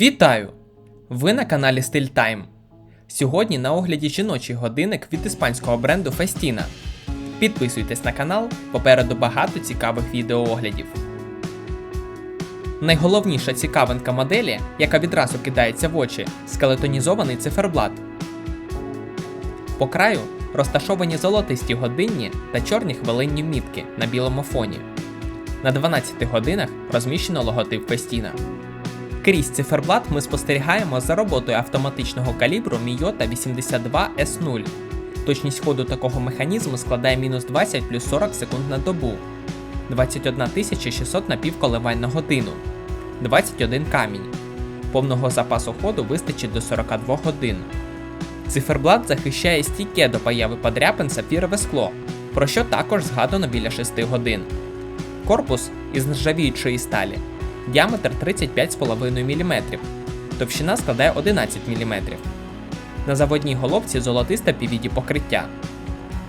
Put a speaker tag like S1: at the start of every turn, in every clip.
S1: Вітаю! Ви на каналі Стиль Тайм. Сьогодні на огляді жіночий годинник від іспанського бренду Festina. Підписуйтесь на канал, попереду багато цікавих відеооглядів. Найголовніша цікавинка моделі, яка відразу кидається в очі, скелетонізований циферблат. По краю розташовані золотисті годинні та чорні хвилинні мітки на білому фоні. На 12 годинах розміщено логотип Festina. Крізь циферблат ми спостерігаємо за роботою автоматичного калібру Miyota 82 S0. Точність ходу такого механізму складає мінус 20 плюс 40 секунд на добу, 21 600 напівколивань на годину, 21 камінь. Повного запасу ходу вистачить до 42 годин. Циферблат захищає стійке до появи подряпин сапфірове скло, про що також згадано біля 6 годин. Корпус із нержавіючої сталі. Діаметр 35,5 мм. Товщина складає 11 мм. На заводній головці золотисте PVD покриття.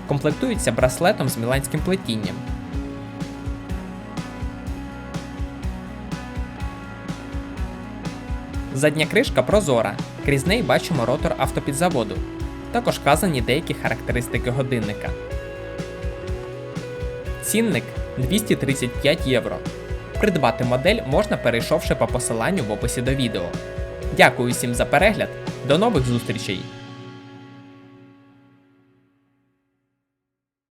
S1: Комплектується браслетом з міланським плетінням. Задня кришка прозора. Крізь неї бачимо ротор автопідзаводу. Також вказані деякі характеристики годинника. Цінник 235 євро. Придбати модель можна перейшовши по посиланню в описі до відео. Дякую всім за перегляд, до нових зустрічей!